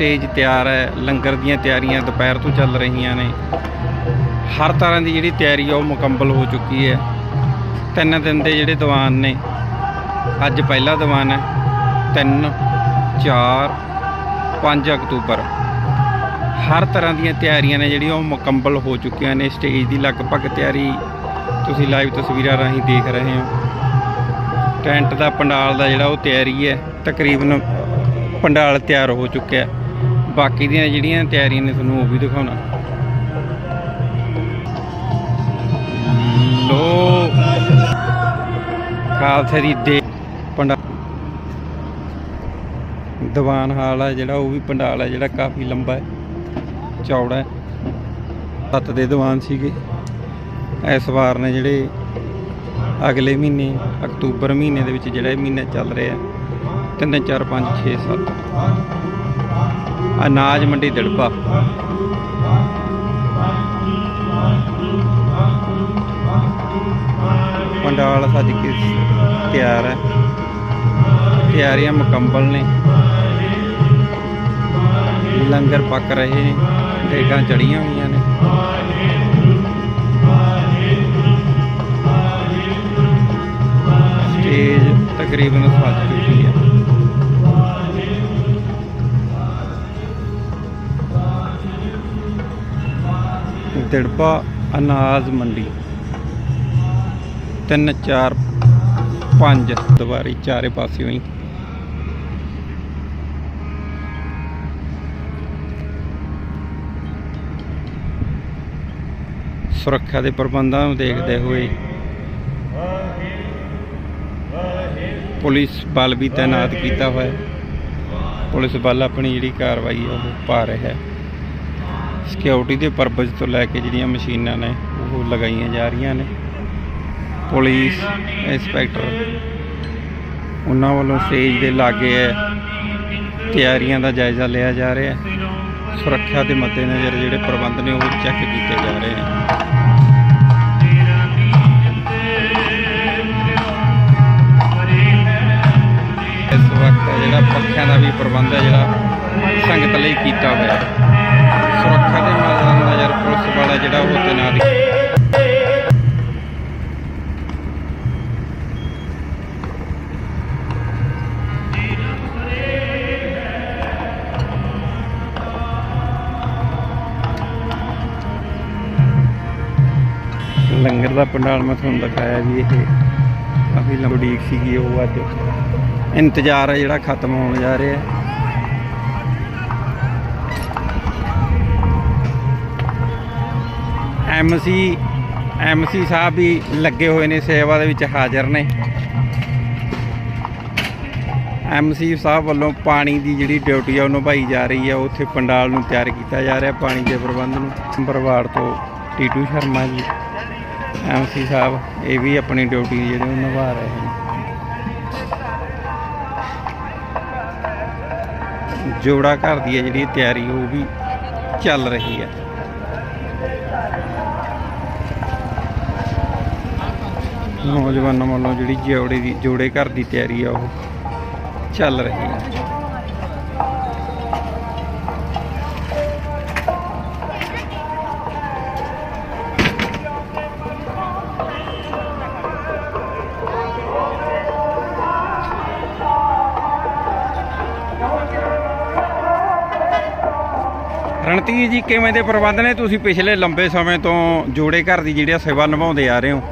Stage ਤਿਆਰ ਹੈ, ਲੰਗਰ ਦੀਆਂ ਤਿਆਰੀਆਂ ਦੁਪਹਿਰ ਤੋਂ ਚੱਲ ਰਹੀਆਂ ਨੇ। ਹਰ ਤਰ੍ਹਾਂ ਦੀ ਜਿਹੜੀ ਤਿਆਰੀ ਆ, ਉਹ ਮੁਕੰਮਲ ਹੋ ਚੁੱਕੀ ਹੈ। ਤਿੰਨ ਦਿਨ ਦੇ ਜਿਹੜੇ ਦੀਵਾਨ ਨੇ, ਅੱਜ ਪਹਿਲਾ ਦੀਵਾਨ ਹੈ। 3 4 5 ਅਕਤੂਬਰ। ਹਰ ਤਰ੍ਹਾਂ ਦੀਆਂ ਤਿਆਰੀਆਂ ਨੇ ਜਿਹੜੀਆਂ, ਉਹ ਮੁਕੰਮਲ ਹੋ ਚੁੱਕੀਆਂ ਨੇ। ਸਟੇਜ ਦੀ ਲਗਭਗ ਤਿਆਰੀ ਤੁਸੀਂ ਲਾਈਵ ਤਸਵੀਰਾਂ ਰਾਹੀਂ ਦੇਖ ਰਹੇ ਹੋ। ਟੈਂਟ ਦਾ ਪੰਡਾਲ ਦਾ ਜਿਹੜਾ ਉਹ ਤਿਆਰੀ ਹੈ, ਤਕਰੀਬਨ ਪੰਡਾਲ ਤਿਆਰ ਹੋ ਚੁੱਕਿਆ ਹੈ। ਬਾਕੀ ਦੀਆਂ ਜਿਹੜੀਆਂ ਤਿਆਰੀਆਂ ਨੇ ਤੁਹਾਨੂੰ ਉਹ ਵੀ ਦਿਖਾਉਣਾ। ਲੋ। ਖਾਲਸੇ ਦੀ ਦੇ ਪੰਡਾ ਦੀਵਾਨ ਹਾਲ ਹੈ ਜਿਹੜਾ, ਉਹ ਵੀ ਪੰਡਾਲ ਹੈ ਜਿਹੜਾ ਕਾਫੀ ਲੰਬਾ ਹੈ, ਚੌੜਾ ਹੈ। ਸੱਤ ਦੇ ਦੀਵਾਨ ਸੀਗੇ। ਇਸ ਵਾਰ ਨੇ ਜਿਹੜੇ ਅਗਲੇ ਮਹੀਨੇ, ਅਕਤੂਬਰ ਮਹੀਨੇ ਦੇ ਵਿੱਚ ਜਿਹੜਾ ਇਹ ਮਹੀਨਾ ਚੱਲ ਰਿਹਾ 3 4 5 6 7 ਅਨਾਜ ਮੰਡੀ ਦਿੜਪਾ ਪੰਡਾਲ ਸੱਜ ਕੇ ਤਿਆਰ ਹੈ। ਤਿਆਰੀਆਂ ਮੁਕੰਮਲ ਨੇ। ਲੰਗਰ ਪੱਕ ਰਹੇ ਨੇ। ਡੇਗਾਂ ਚੜੀਆਂ ਹੋਈਆਂ ਨੇ। ਸਟੇਜ ਤਕਰੀਬਨ ਸੱਜ ਚੁੱਕੀ ਹੈ। ਦਿੜਪਾ ਅਨਾਜ ਮੰਡੀ। 3 4 5 ਦੀਵਾਰੀ ਚਾਰੇ ਪਾਸੇ ਹੀ ਸੁਰੱਖਿਆ ਦੇ ਪ੍ਰਬੰਧਾਂ ਨੂੰ ਦੇਖਦੇ ਹੋਏ ਪੁਲਿਸ ਬਲ ਵੀ ਤਾਇਨਾਤ ਕੀਤਾ ਹੋਇਆ। ਪੁਲਿਸ ਬਲ ਆਪਣੀ ਜਿਹੜੀ ਕਾਰਵਾਈ ਹੈ ਉਹ ਪਾ ਰਿਹਾ। ਹੈ ਸਿਕਿਉਰਿਟੀ ਦੇ ਪਰਪਸ ਤੋਂ ਲੈ ਕੇ ਜਿਹੜੀਆਂ ਮਸ਼ੀਨਾਂ ਨੇ, ਉਹ ਲਗਾਈਆਂ ਜਾ ਰਹੀਆਂ ਨੇ। ਪੁਲਿਸ, ਇੰਸਪੈਕਟਰ, ਉਹਨਾਂ ਵੱਲੋਂ ਸਟੇਜ ਦੇ ਲਾਗੇ ਹੈ ਤਿਆਰੀਆਂ ਦਾ ਜਾਇਜ਼ਾ ਲਿਆ ਜਾ ਰਿਹਾ ਹੈ। ਸੁਰੱਖਿਆ ਦੇ ਮੱਦੇਨਜ਼ਰ ਜਿਹੜੇ ਪ੍ਰਬੰਧ ਨੇ, ਉਹ ਚੈੱਕ ਕੀਤੇ ਜਾ ਰਹੇ ਨੇ। ਇਸ ਵਕਤ ਜਿਹੜਾ ਪੱਖਿਆਂ ਦਾ ਵੀ ਪ੍ਰਬੰਧ ਹੈ, ਜਿਹੜਾ ਸੰਗਤ ਲਈ ਕੀਤਾ ਹੋਇਆ ਹੈ। ਸੁਰੱਖਿਆ ਦੇ ਨਜ਼ਰ ਪੁਲਿਸ ਵਾਲਾ ਜਿਹੜਾ ਉਹ ਤੈਨਾਤ ਲੰਗਰ ਦਾ ਪੰਡਾਲ ਮੈਂ ਤੁਹਾਨੂੰ ਦਿਖਾਇਆ ਵੀ ਇਹ। ਕਾਫੀ ਲੰਬੀ ਸੀਗੀ ਉਹ ਅੱਜ। ਇੰਤਜ਼ਾਰ ਹੈ ਜਿਹੜਾ ਖਤਮ ਹੋਣ ਜਾ ਰਿਹਾ। ਹੈ ਐਮਸੀ ਐਮਸੀ ਸਾਹਿਬ ਵੀ ਲੱਗੇ ਹੋਏ ਨੇ ਸੇਵਾ ਦੇ ਵਿੱਚ ਹਾਜ਼ਰ ਨੇ। ਐਮਸੀ ਸਾਹਿਬ ਵੱਲੋਂ ਪਾਣੀ ਦੀ ਜਿਹੜੀ ਡਿਊਟੀ ਆ ਉਹ ਨਿਭਾਈ ਜਾ ਰਹੀ ਹੈ ਉੱਥੇ ਪੰਡਾਲ ਨੂੰ ਤਿਆਰ ਕੀਤਾ ਜਾ ਰਿਹਾ ਪਾਣੀ ਦੇ ਪ੍ਰਬੰਧ ਨੂੰ। ਬਰਵਾੜ ਤੋਂ ਟੀਟੂ ਸ਼ਰਮਾ ਜੀ। ਐਮਸੀ ਸਾਹਿਬ, ਇਹ ਵੀ ਆਪਣੀ ਡਿਊਟੀ ਜਿਹੜੇ ਉਹ ਨਿਭਾ ਰਹੇ ਨੇ। ਜੋੜਾ ਘਰ ਦੀ ਹੈ ਜਿਹੜੀ ਤਿਆਰੀ, ਉਹ ਵੀ ਚੱਲ ਰਹੀ ਹੈ ਨੌਜਵਾਨਾਂ ਵੱਲੋਂ ਜਿਹੜੀ ਜੋੜੇ ਦੀ ਜੋੜੇ ਘਰ ਦੀ ਤਿਆਰੀ ਆ ਉਹ ਚੱਲ ਰਹੀ ਹੈ ਰਣਤੀਰ ਜੀ, ਕਿਵੇਂ ਦੇ ਪ੍ਰਬੰਧ ਨੇ? ਤੁਸੀਂ ਪਿਛਲੇ ਲੰਬੇ ਸਮੇਂ ਤੋਂ ਜੋੜੇ ਘਰ ਦੀ ਜਿਹੜੀ ਆ ਸੇਵਾ ਨਿਭਾਉਂਦੇ ਆ ਰਹੇ ਹੋ।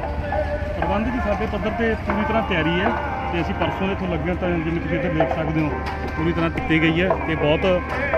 ਪ੍ਰਬੰਧ ਦੀ ਸਾਡੇ ਪੱਧਰ ਤੇ ਪੂਰੀ ਤਰ੍ਹਾਂ ਤਿਆਰੀ ਹੈ। ਤੇ ਅਸੀਂ ਪਰਸੋਂ ਇੱਥੋਂ ਲੱਗੇ ਹਾਂ ਤਾਂ ਜਿਵੇਂ ਤੁਸੀਂ ਇੱਥੇ ਦੇਖ ਸਕਦੇ ਹੋ ਪੂਰੀ ਤਰ੍ਹਾਂ ਕੀਤੀ ਗਈ ਹੈ ਤੇ ਬਹੁਤ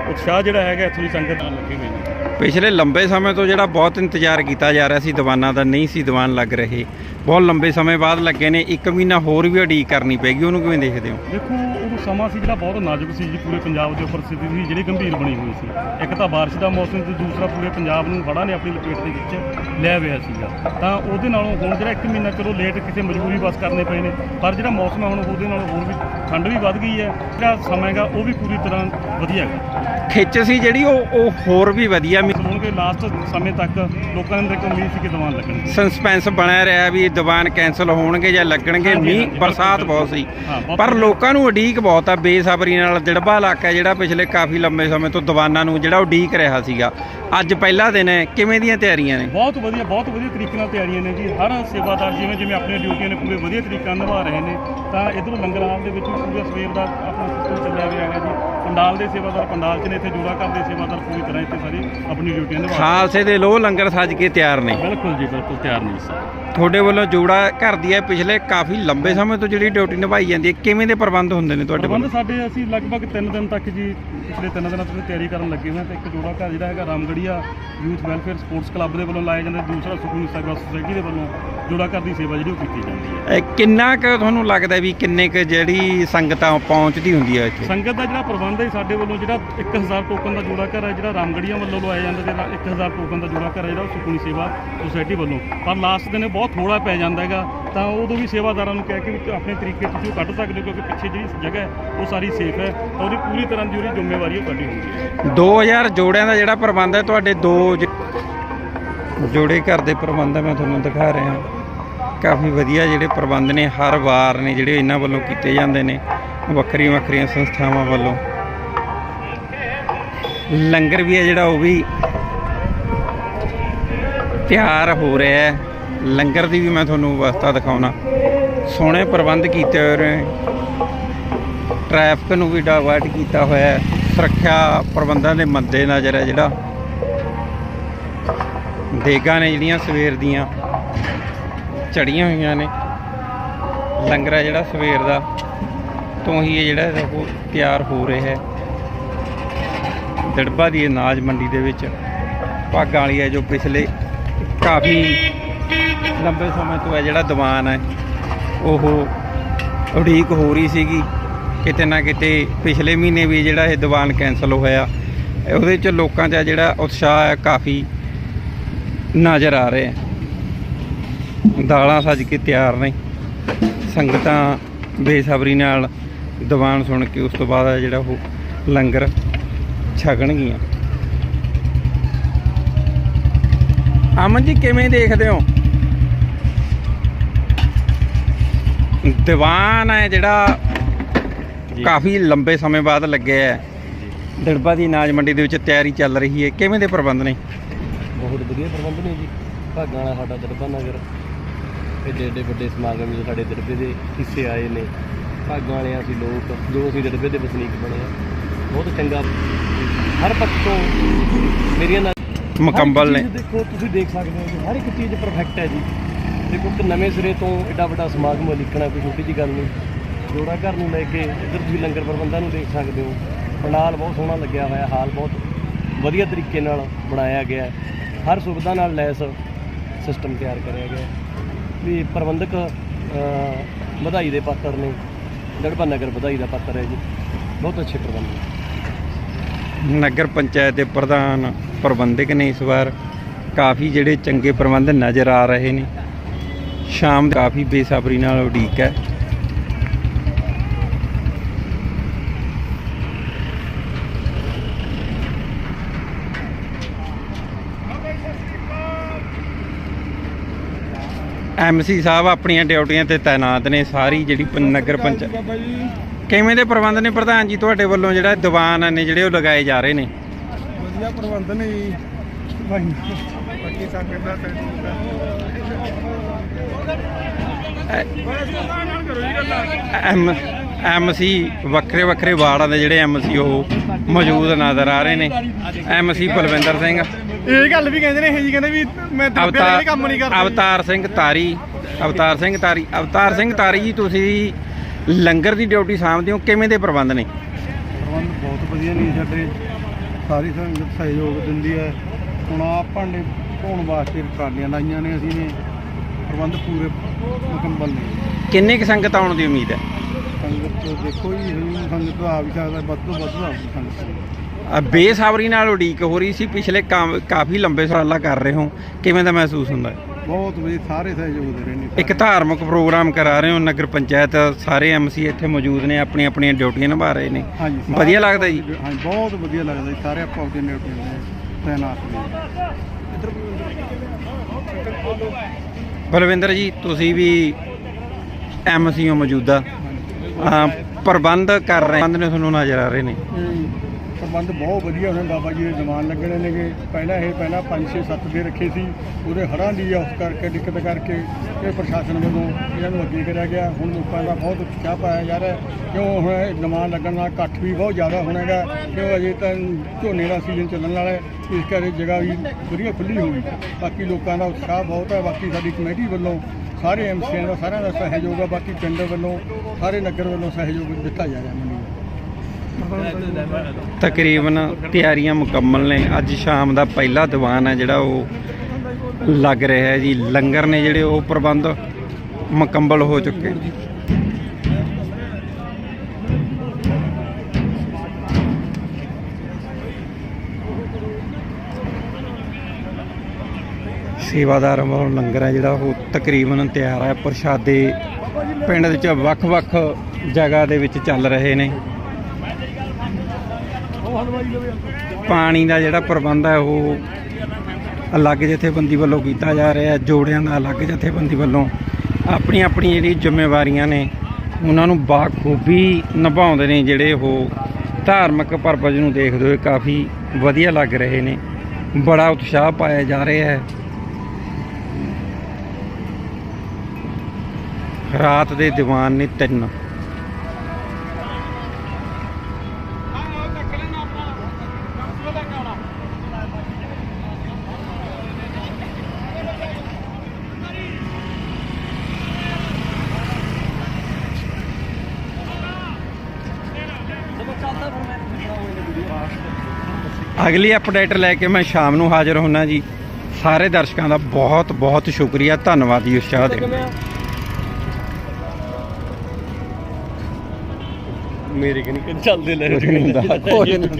ਉਤਸ਼ਾਹ ਜਿਹੜਾ ਹੈਗਾ ਇੱਥੋਂ ਦੀ ਸੰਗਤ ਨਾਲ ਲੱਗੇ ਹੋਏ ਨੇ ਪਿਛਲੇ ਲੰਬੇ ਸਮੇਂ ਤੋਂ ਜਿਹੜਾ ਬਹੁਤ ਇੰਤਜ਼ਾਰ ਕੀਤਾ ਜਾ ਰਿਹਾ ਸੀ ਦੀਵਾਨਾਂ ਦਾ ਨਹੀਂ ਸੀ ਦੀਵਾਨ ਲੱਗ ਰਹੇ। ਬਹੁਤ ਲੰਬੇ ਸਮੇਂ ਬਾਅਦ ਲੱਗੇ ਨੇ ਇੱਕ ਮਹੀਨਾ ਹੋਰ ਵੀ ਉਡੀਕ ਕਰਨੀ ਪੈਗੀ ਉਹਨੂੰ ਕਿਵੇਂ ਦੇਖਦੇ ਹੋ? ਦੇਖੋ ਉਹ ਸਮਾਂ ਸੀ ਜਿਹੜਾ ਬਹੁਤ ਨਾਜ਼ੁਕ ਸੀ ਜੀ ਪੂਰੇ ਪੰਜਾਬ ਦੇ ਉੱਪਰ ਸਥਿਤੀ ਸੀ ਜਿਹੜੀ ਗੰਭੀਰ ਬਣੀ ਹੋਈ ਸੀ। ਇੱਕ ਤਾਂ ਬਾਰਿਸ਼ ਦਾ ਮੌਸਮ ਤੇ ਦੂਸਰਾ ਪੂਰੇ ਪੰਜਾਬ ਨੂੰ ਹੜ੍ਹਾਂ ਨੇ ਆਪਣੀ ਲਪੇਟ ਦੇ ਵਿੱਚ ਲੈ ਹੋਇਆ ਸੀਗਾ। ਤਾਂ ਉਹਦੇ ਨਾਲੋਂ ਹੁਣ ਜਿਹੜਾ ਇੱਕ ਮਹੀਨਾ ਚਲੋ ਲੇਟ ਕਿਸੇ ਮਜਬੂਰੀ ਬਸ ਕਰਨੇ ਪਏ ਨੇ ਪਰ ਜਿਹੜਾ ਮੌਸਮ ਮੌਸਮ ਹੈ ਹੁਣ ਉਹਦੇ ਨਾਲ ਹੋਰ ਵੀ ਠੰਡ ਵੀ ਵੱਧ ਗਈ ਹੈ ਜਿਹੜਾ ਸਮਾਂ ਹੈਗਾ ਉਹ ਵੀ ਪੂਰੀ ਤਰ੍ਹਾਂ ਵਧੀਆ ਹੈਗਾ। ਖਿੱਚ ਸੀ ਜਿਹੜੀ ਉਹ ਉਹ ਹੋਰ ਵੀ ਵਧੀਆ ਮੀ- ਹੋਣਗੇ ਲਾਸਟ ਸਮੇਂ ਤੱਕ ਲੋਕਾਂ ਦੇ ਇੱਕ ਉਮੀਦ ਸੀ ਕਿ ਦੀਵਾਨ ਲੱਗਣਗੇ। ਸਸਪੈਂਸ ਬਣਿਆ ਰਿਹਾ ਵੀ ਦੀਵਾਨ ਕੈਨਸਲ ਹੋਣਗੇ ਜਾਂ ਲੱਗਣਗੇ ਹਾਂਜੀ, ਮੀਂਹ ਹਾਂਜੀ, ਬਰਸਾਤ ਬਹੁਤ ਸੀ। ਹਾਂ, ਬਹੁਤ ਪਰ। ਲੋਕਾਂ ਨੂੰ ਉਡੀਕ ਬਹੁਤ ਆ ਬੇਸਬਰੀ ਨਾਲ ਦਿੜਬਾ ਇਲਾਕਾ ਜਿਹੜਾ ਪਿਛਲੇ ਕਾਫੀ ਲੰਬੇ ਸਮੇਂ ਤੋਂ ਦੀਵਾਨਾਂ ਨੂੰ ਜਿਹੜਾ ਉਡੀਕ ਰਿਹਾ ਸੀਗਾ। ਅੱਜ ਪਹਿਲਾ ਦਿਨ ਹੈ। ਕਿਵੇਂ ਦੀਆਂ ਤਿਆਰੀਆਂ ਨੇ? ਬਹੁਤ ਵਧੀਆ ਬਹੁਤ ਵਧੀਆ ਤਰੀਕੇ ਨਾਲ ਤਿਆਰੀਆਂ ਨੇ ਜੀ। ਹਰ ਸੇਵਾਦਾਰ ਜਿਵੇਂ ਜਿਵੇਂ ਆਪਣੀਆਂ ਡਿਊਟੀਆਂ ਨੇ ਪੂਰੇ ਵਧੀਆ ਤਰੀਕੇ ਨਾਲ ਨਿਭਾ ਰਹੇ ਨੇ। ਤਾਂ ਇਧਰੋਂ ਲੰਗਰ ਹਾਲ ਦੇ ਵਿੱਚ ਵੀ ਪੂਰਾ ਸਵੇਰ ਦਾ ਆਪਣਾ ਸਿਸਟਮ ਚੱਲਿਆ ਗਿਆ ਹੈਗਾ ਜੀ। ਪੰਡਾਲ ਦੇ ਸੇਵਾਦਾਰ ਪੰਡਾਲ 'ਚ ਨੇ ਇੱਥੇ ਜੋੜਾ ਘਰ ਦੇ ਸੇਵਾਦਾਰ ਪੂਰੀ ਤਰ੍ਹਾਂ ਇੱਥੇ ਸਾਰੀ ਆਪਣੀ ਡਿਊਟੀਆਂ ਨਿਭਾ ਰਹੇ ਖਾਲਸੇ ਦੇ ਲੋਹ ਲੰਗਰ ਸੱਜ ਕੇ ਤਿਆਰ ਨੇ। ਨੇ। ਬਿਲਕੁਲ ਜੀ ਬਿਲਕੁਲ ਤਿਆਰ ਨਹੀਂ ਸਰ ਤੁਹਾਡੇ ਵੱਲੋਂ ਜੋੜਾ ਘਰ ਦੀ ਹੈ ਪਿਛਲੇ ਕਾਫੀ ਲੰਬੇ ਸਮੇਂ ਤੋਂ ਜਿਹੜੀ ਡਿਊਟੀ ਨਿਭਾਈ ਜਾਂਦੀ ਹੈ ਕਿਵੇਂ ਦੇ ਪ੍ਰਬੰਧ ਹੁੰਦੇ ਨੇ ਤੁਹਾਡੇ ਪ੍ਰਬੰਧ ਵੱਲੋਂ? ਸਾਡੇ ਅਸੀਂ ਲਗਭਗ 3 ਦਿਨ ਤੱਕ ਜੀ ਪਿਛਲੇ 3 ਦਿਨਾਂ ਤੋਂ ਤਿਆਰੀ ਕਰਨ ਲੱਗੇ ਹੋਏ ਹਾਂ ਤੇ ਇੱਕ ਜੋੜਾ ਘਰ ਜਿਹੜਾ ਹੈਗਾ Ramgarhia youth welfare sports club ਦੇ ਵੱਲੋਂ ਲਾਇਆ ਜਾਂਦਾ ਦੂਸਰਾ ਸੁਖਮਨੀ ਸੇਵਾ ਸੁਸਾਇਟੀ ਦੇ ਵੱਲੋਂ ਜੋੜਾ ਘਰ ਦੀ ਸੇਵਾ ਜਿਹੜੀ ਉਹ ਕੀਤੀ ਜਾਂਦੀ ਹੈ। ਕਿੰਨਾ ਕੁ ਤੁਹਾਨੂੰ ਲੱਗਦਾ ਵੀ ਕਿੰਨੇ ਕੁ ਜਿਹੜੀ ਸੰਗਤਾਂ ਪਹੁੰਚਦੀ ਹੁੰਦੀ ਹੈ ਇੱਥੇ? ਸੰਗਤ ਦਾ ਜਿਹੜਾ ਪ੍ਰਬੰਧ ਹੈ ਸਾਡੇ ਵੱਲੋਂ ਜਿਹੜਾ 1000 ਟੋਕਨ ਦਾ ਜੋੜਾ ਘਰ ਹੈ ਜਿਹੜਾ ਰਾਮਗੜੀਆਂ ਵੱਲੋਂ ਲਵਾਇਆ ਜਾਂਦਾ ਤੇ 1000 ਟੋਕਨ ਦਾ ਜੋੜਾ ਘਰ ਹੈ ਜਿਹੜਾ ਉਹ ਸੁਖਮਨੀ ਸੇਵਾ ਸੁਸਾਇਟੀ ਵੱਲੋਂ। ਪਰ ਲਾਸਟ ਦਿਨ ਇਹ ਬਹੁਤ ਥੋੜਾ ਪੈ ਜਾਂਦਾ ਹੈਗਾ, ਤਾਂ ਉਦੋਂ ਵੀ ਸੇਵਾਦਾਰਾਂ ਨੂੰ ਕਹਿ ਕੇ ਵੀ ਆਪਣੇ ਤਰੀਕੇ ਤੁਸੀਂ ਉਹ ਕੱਢ ਸਕਦੇ ਹੋ, ਕਿਉਂਕਿ ਪਿੱਛੇ ਜਿਹੜੀ ਜਗ੍ਹਾ ਹੈ, ਉਹ ਸਾਰੀ ਸੇਫ ਹੈ, ਤਾਂ ਉਹਦੀ ਪੂਰੀ ਤਰ੍ਹਾਂ ਦੀ ਉਹਦੀ ਜ਼ਿੰਮੇਵਾਰੀ ਉਹ ਸਾਡੀ ਹੁੰਦੀ ਹੈ। 2000 ਜੋੜਿਆਂ ਦਾ ਜਿਹੜਾ ਪ੍ਰਬੰਧ ਹੈ, ਤੁਹਾਡੇ ਦੋ ਜੋੜੇ ਘਰ ਦੇ ਪ੍ਰਬੰਧ ਹੈ ਮੈਂ ਤੁਹਾਨੂੰ ਦਿਖਾ ਰਿਹਾ। ਕਾਫੀ ਵਧੀਆ ਜਿਹੜੇ ਪ੍ਰਬੰਧ ਨੇ, ਹਰ ਵਾਰ ਨੇ ਜਿਹੜੇ ਇਹਨਾਂ ਵੱਲੋਂ ਕੀਤੇ ਜਾਂਦੇ ਨੇ, ਵੱਖਰੀਆਂ ਵੱਖਰੀਆਂ ਸੰਸਥਾਵਾਂ ਵੱਲੋਂ। ਲੰਗਰ ਵੀ ਹੈ ਜਿਹੜਾ, ਉਹ ਵੀ ਤਿਆਰ ਹੋ ਰਿਹਾ ਹੈ। ਲੰਗਰ ਦੀ ਵੀ ਮੈਂ ਤੁਹਾਨੂੰ ਵਿਵਸਥਾ ਦਿਖਾਉਣਾ। ਸੋਹਣੇ ਪ੍ਰਬੰਧ ਕੀਤੇ ਹੋਏ ਨੇ। ਟ੍ਰੈਫਿਕ ਨੂੰ ਵੀ ਡਾਇਵਰਟ ਕੀਤਾ ਹੋਇਆ ਹੈ। ਸੁਰੱਖਿਆ ਪ੍ਰਬੰਧਾਂ ਦੇ ਮੱਦੇ ਨਜ਼ਰ ਹੈ ਜਿਹੜਾ। ਦੇਗਾਂ ਨੇ ਜਿਹੜੀਆਂ ਸਵੇਰ ਦੀਆਂ ਚੜੀਆਂ ਹੋਈਆਂ ਨੇ। ਲੰਗਰ ਹੈ ਜਿਹੜਾ ਸਵੇਰ ਦਾ। ਤੋਂ ਹੀ ਇਹ ਜਿਹੜਾ ਹੈ ਉਹ ਤਿਆਰ ਹੋ ਰਿਹਾ ਹੈ। ਦੜਬਾ ਦੀ ਅਨਾਜ ਮੰਡੀ ਦੇ ਵਿੱਚ। ਭਾਗਾਂ ਵਾਲੀ ਹੈ ਜੋ ਪਿਛਲੇ ਕਾਫੀ ਲੰਬੇ ਸਮੇਂ ਤੋਂ ਹੈ ਜਿਹੜਾ ਦੀਵਾਨ ਹੈ, ਉਹ ਉਡੀਕ ਹੋ ਰਹੀ ਸੀਗੀ। ਕਿਤੇ ਨਾ ਕਿਤੇ ਪਿਛਲੇ ਮਹੀਨੇ ਵੀ ਜਿਹੜਾ ਇਹ ਦੀਵਾਨ ਕੈਨਸਲ ਹੋਇਆ। ਉਹਦੇ ਚ ਲੋਕਾਂ ਦਾ ਜਿਹੜਾ ਉਤਸ਼ਾਹ ਹੈ, ਕਾਫੀ ਨਜ਼ਰ ਆ ਰਿਹਾ ਦਾਲਾਂ ਸੱਜ ਕੇ ਤਿਆਰ ਨੇ। ਸੰਗਤਾਂ ਬੇਸਬਰੀ ਨਾਲ ਦੀਵਾਨ ਸੁਣ ਕੇ ਉਸ ਤੋਂ ਬਾਅਦ ਜਿਹੜਾ ਉਹ ਲੰਗਰ ਛਕਣਗੀਆਂ। ਅਮਨ ਜੀ, ਕਿਵੇਂ ਦੇਖਦੇ ਹੋ? ਦੀਵਾਨ ਹੈ ਜਿਹੜਾ ਕਾਫੀ ਲੰਬੇ ਸਮੇਂ ਬਾਅਦ ਲੱਗਿਆ ਹੈ। ਦੜਬਾ ਦੀ ਅਨਾਜ ਮੰਡੀ ਦੇ ਵਿੱਚ ਤਿਆਰੀ ਚੱਲ ਰਹੀ ਹੈ। ਕਿਵੇਂ ਦੇ ਪ੍ਰਬੰਧ ਨੇ? ਬਹੁਤ ਵਧੀਆ ਪ੍ਰਬੰਧ ਨੇ ਜੀ। ਭਾਗਾਂ ਵਾਲਾ ਸਾਡਾ ਦਰਬਾਰ ਨਗਰ। ਏਡੇ ਏਡੇ ਵੱਡੇ ਸਮਾਗਮ ਜੋ ਸਾਡੇ ਦਰਬੇ ਦੇ ਹਿੱਸੇ ਆਏ ਨੇ। ਭਾਗਾਂ ਵਾਲੇ ਅਸੀਂ ਲੋਕ ਜੋ ਅਸੀਂ ਦਰਬੇ ਦੇ ਵਸਨੀਕ ਬਣੇ ਆ ਬਹੁਤ ਚੰਗਾ। ਹਰ ਪੱਖ ਤੋਂ ਮੇਰੀਆਂ ਮੁਕੰਮਲ ਨੇ। ਦੇਖੋ ਤੁਸੀਂ ਦੇਖ ਸਕਦੇ ਹੋ ਹਰ ਇੱਕ ਚੀਜ਼ ਪਰਫੈਕਟ ਹੈ ਜੀ। ਦੇਖੋ ਇੱਕ ਨਵੇਂ ਸਿਰੇ ਤੋਂ ਐਡਾ ਵੱਡਾ ਸਮਾਗਮ ਉਲੀਕਣਾ ਕੋਈ ਛੋਟੀ ਜੀ ਗੱਲ ਨਹੀਂ। ਜੋੜਾ ਘਰ ਨੂੰ ਲੈ ਕੇ ਇੱਧਰ ਤੁਸੀਂ ਲੰਗਰ ਪ੍ਰਬੰਧਾਂ ਨੂੰ ਦੇਖ ਸਕਦੇ ਹੋ। ਪੰਡਾਲ ਬਹੁਤ ਸੋਹਣਾ ਲੱਗਿਆ ਹੋਇਆ ਹਾਲ ਬਹੁਤ ਵਧੀਆ ਤਰੀਕੇ ਨਾਲ ਬਣਾਇਆ ਗਿਆ ਹੈ। ਹਰ ਸੁਵਿਧਾ ਨਾਲ ਲੈਸ ਸਿਸਟਮ ਤਿਆਰ ਕਰਿਆ ਗਿਆ ਹੈ। ਵੀ ਪ੍ਰਬੰਧਕ ਅ, ਵਧਾਈ ਦੇ ਪਾਤਰ ਨੇ। ਦੜਬਾ ਨਗਰ ਵਧਾਈ ਦਾ ਪਾਤਰ ਹੈ ਜੀ। ਬਹੁਤ ਅੱਛੇ ਪ੍ਰਬੰਧ ਨੇ ਨਗਰ ਪੰਚਾਇਤ ਦੇ ਪ੍ਰਧਾਨ ਪ੍ਰਬੰਧਕ ਨੇ ਇਸ ਵਾਰ। ਕਾਫੀ ਜਿਹੜੇ ਚੰਗੇ ਪ੍ਰਬੰਧ ਨਜ਼ਰ ਆ ਰਹੇ ਨੇ। ਸ਼ਾਮ ਕਾਫੀ ਬੇਸਬਰੀ ਨਾਲ ਉਡੀਕ ਹੈ। ਐਮਸੀ ਸਾਹਿਬ ਆਪਣੀਆਂ ਡਿਊਟੀਆਂ ਤੇ ਤਾਇਨਾਤ ਨੇ ਸਾਰੀ ਜਿਹੜੀ ਨਗਰ ਪੰਚਾਇਤ ਕਿਵੇਂ ਦੇ ਪ੍ਰਬੰਧ ਨੇ ਪ੍ਰਧਾਨ ਜੀ ਤੁਹਾਡੇ ਵੱਲੋਂ ਜਿਹੜਾ ਦੀਵਾਨ ਨੇ ਜਿਹੜੇ ਉਹ ਲਗਾਏ ਜਾ ਰਹੇ ਨੇ? ਵਧੀਆ ਪ੍ਰਬੰਧ ਨੇ ਜੀ। ਭਾਈ ਬਾਕੀ ਸੰਗਤ ਦਾ ਐਮ ਐਮਸੀ ਵੱਖਰੇ ਵੱਖਰੇ ਵਾਰਡਾਂ ਦੇ ਜਿਹੜੇ ਐਮਸੀ ਉਹ ਮੌਜੂਦ ਨਜ਼ਰ ਆ ਰਹੇ ਨੇ। ਐਮਸੀ ਬਲਵਿੰਦਰ ਸਿੰਘ। ਇਹ ਗੱਲ ਵੀ ਕਹਿੰਦੇ ਨੇ ਇਹ ਜੀ ਕਹਿੰਦੇ ਵੀ ਮੈਂ ਦਰਬੇ ਵਾਲੇ ਅਵਤਾਰ ਕੰਮ ਨਹੀਂ ਕਰਦਾ। ਅਵਤਾਰ ਸਿੰਘ ਤਾਰੀ ਅਵਤਾਰ ਸਿੰਘ ਤਾਰੀ ਅਵਤਾਰ ਸਿੰਘ ਤਾਰੀ ਜੀ ਤੁਸੀਂ ਲੰਗਰ ਦੀ ਡਿਊਟੀ ਸਾਂਭਦੇ ਹੋ ਕਿਵੇਂ ਦੇ ਪ੍ਰਬੰਧ ਨੇ? ਪ੍ਰਬੰਧ ਬਹੁਤ ਵਧੀਆ ਨੇ ਸਾਡੇ। ਸਾਰੀ ਸੰਗਤ ਸਹਿਯੋਗ ਦਿੰਦੀ ਹੈ। ਹੁਣ ਆ ਭਾਂਡੇ ਧੋਣ ਵਾਸਤੇ ਟਰਾਲੀਆਂ ਲਾਈਆਂ ਨੇ ਅਸੀਂ ਨੇ। ਪ੍ਰਬੰਧ ਪੂਰੇ ਮੁਕੰਮਲ ਨੇ। ਕਿੰਨੇ ਕੁ ਸੰਗਤ ਆਉਣ ਦੀ ਉਮੀਦ ਹੈ? ਸੰਗਤ ਦੇਖੋ ਜੀ ਹੁਣ ਸੰਗਤ ਆ ਵੀ ਸਕਦਾ ਵੱਧ ਤੋਂ ਵੱਧ ਆ ਸੰਗਤ। ਅ, ਬੇਸਬਰੀ ਨਾਲ ਉਡੀਕ ਹੋ ਰਹੀ ਸੀ ਪਿਛਲੇ ਕੰਮ- ਕਾਫੀ ਲੰਬੇ ਸਾਲਾਂ ਕਰ ਰਹੇ ਹੋ। ਕਿਵੇਂ ਦਾ ਮਹਿਸੂਸ ਹੁੰਦਾ ਹੈ? ਬਹੁਤ ਵਧੀਆ ਸਾਰੇ ਸਹਿਯੋਗ ਦੇ ਰਹੇ ਨੇ ਇੱਕ ਧਾਰਮਿਕ ਪ੍ਰੋਗਰਾਮ ਕਰਾ ਰਹੇ ਹੋ ਨਗਰ ਪੰਚਾਇਤ ਸਾਰੇ ਐਮਸੀ ਇੱਥੇ ਮੌਜੂਦ ਨੇ ਆਪਣੀਆਂ ਆਪਣੀਆਂ ਡਿਊਟੀਆਂ ਨਿਭਾ ਰਹੇ ਨੇ। ਹਾਂਜੀ ਸਾਰੇ- ਵਧੀਆ ਲੱਗਦਾ ਜੀ? ਹਾਂਜੀ ਬਹੁਤ ਵਧੀਆ ਲੱਗਦਾ ਜੀ ਸਾਰੇ ਆਪੋ ਆਪਣੀ ਡਿਊਟੀ ਤੇ ਤੈਨਾਤ ਨੇ। ਬਲਵਿੰਦਰ ਜੀ, ਤੁਸੀਂ ਵੀ ਐਮਸੀ ਹੋ ਮੌਜੂਦਾ। ਪ੍ਰਬੰਧ ਕਰ ਰਹੇ ਬੰਦ ਨੇ ਤੁਹਾਨੂੰ ਨਜ਼ਰ ਆ ਰਹੇ ਨੇ। ਪ੍ਰਬੰਧ ਬਹੁਤ ਵਧੀਆ ਹੋਣੇ ਬਾਬਾ ਜੀ ਦੇ ਜ਼ਮਾਨ ਲੱਗਣੇ ਨੇਗੇ। ਪਹਿਲਾਂ ਇਹ, ਪਹਿਲਾਂ 5 6 7 ਦੇ ਰੱਖੇ ਸੀ। ਉਹਦੇ ਹੜ੍ਹਾਂ ਦੀ ਉਸ ਕਰਕੇ, ਦਿੱਕਤ ਕਰਕੇ ਇਹ ਪ੍ਰਸ਼ਾਸਨ ਵੱਲੋਂ ਇਹਨਾਂ ਨੂੰ ਅੱਗੇ ਕਰਿਆ ਗਿਆ। ਹੁਣ ਲੋਕਾਂ ਦਾ ਬਹੁਤ ਉਤਸ਼ਾਹ ਪਾਇਆ ਜਾ ਰਿਹਾ। ਕਿਉਂ ਹੁਣ ਜ਼ਮਾਨ ਲੱਗਣ ਨਾਲ ਇਕੱਠ ਵੀ ਬਹੁਤ ਜ਼ਿਆਦਾ ਹੋਣਾਗਾ ਕਿਉਂ ਅਜੇ ਤਾਂ ਝੋਨੇ ਦਾ ਸੀਜ਼ਨ ਚੱਲਣ ਵਾਲਾ ਹੈ। ਇਸ ਕਰਕੇ ਜਗ੍ਹਾ ਵੀ ਵਧੀਆ ਖੁੱਲੀ ਹੋਈ ਬਾਕੀ ਲੋਕਾਂ ਦਾ ਉਤਸ਼ਾਹ ਬਹੁਤ ਹੈ। ਬਾਕੀ ਸਾਡੀ ਕਮੇਟੀ ਵੱਲੋਂ ਸਾਰੇ ਐਮਸੀਆਂ ਦਾ ਸਾਰਿਆਂ ਦਾ ਸਹਿਯੋਗ ਹੈ। ਬਾਕੀ ਪਿੰਡ ਵੱਲੋਂ, ਸਾਰੇ ਨਗਰ ਵੱਲੋਂ ਸਹਿਯੋਗ ਦਿੱਤਾ ਜਾ ਰਿਹਾ ਮੈਨੂੰ ਤਕਰੀਬਨ ਤਿਆਰੀਆਂ ਮੁਕੰਮਲ ਨੇ। ਅੱਜ ਸ਼ਾਮ ਦਾ ਪਹਿਲਾ ਦੀਵਾਨ ਹੈ ਜਿਹੜਾ ਉਹ ਲੱਗ ਰਿਹਾ ਹੈ ਜੀ। ਲੰਗਰ ਨੇ ਜਿਹੜੇ ਉਹ ਪ੍ਰਬੰਧ ਮੁਕੰਮਲ ਹੋ ਚੁੱਕੇ। ਸੇਵਾਦਾਰਾਂ ਵੱਲੋਂ ਲੰਗਰ ਹੈ ਜਿਹੜਾ ਉਹ ਤਕਰੀਬਨ ਤਿਆਰ ਹੈ। ਪ੍ਰਸ਼ਾਦੇ ਪਿੰਡ ਵਿੱਚ ਵੱਖ-ਵੱਖ ਜਗ੍ਹਾ ਦੇ ਵਿੱਚ ਚੱਲ ਰਹੇ ਨੇ। ਪਾਣੀ ਦਾ ਜਿਹੜਾ ਪ੍ਰਬੰਧ ਹੈ ਉਹ ਅਲੱਗ ਜਥੇਬੰਦੀ ਵੱਲੋਂ ਕੀਤਾ ਜਾ ਰਿਹਾ ਹੈ, ਜੋੜਿਆਂ ਦਾ ਅਲੱਗ ਜਥੇਬੰਦੀ ਵੱਲੋਂ। ਆਪਣੀ ਆਪਣੀ ਜਿਹੜੀ ਜ਼ਿੰਮੇਵਾਰੀਆਂ ਨੇ, ਉਹਨਾਂ ਨੂੰ ਬਾਖੂਬੀ ਨਿਭਾਉਂਦੇ ਨੇ ਜਿਹੜੇ ਉਹ ਧਾਰਮਿਕ ਪਰਪਸ ਨੂੰ ਦੇਖਦੇ ਹੋਏ ਕਾਫੀ ਵਧੀਆ ਲੱਗ ਰਹੇ ਨੇ। ਬੜਾ ਉਤਸ਼ਾਹ ਪਾਇਆ ਜਾ ਰਿਹਾ ਹੈ। ਰਾਤ ਦੇ ਦੀਵਾਨ ਨੇ ਤਿੰਨ। ਅਗਲੀ ਅਪਡੇਟ ਲੈ ਕੇ ਮੈਂ ਸ਼ਾਮ ਨੂੰ ਹਾਜ਼ਰ ਹੁੰਨਾ ਜੀ। ਸਾਰੇ ਦਰਸ਼ਕਾਂ ਦਾ ਬਹੁਤ ਬਹੁਤ ਸ਼ੁਕਰੀਆ। ਧੰਨਵਾਦ ਜੀ ਉਤਸ਼ਾਹ ਦੇ। ਮੇਰੇ ਕਿ ਨਹੀਂ ਚੱਲਦੇ ਲੈ ਕੁਝ ਨਹੀਂ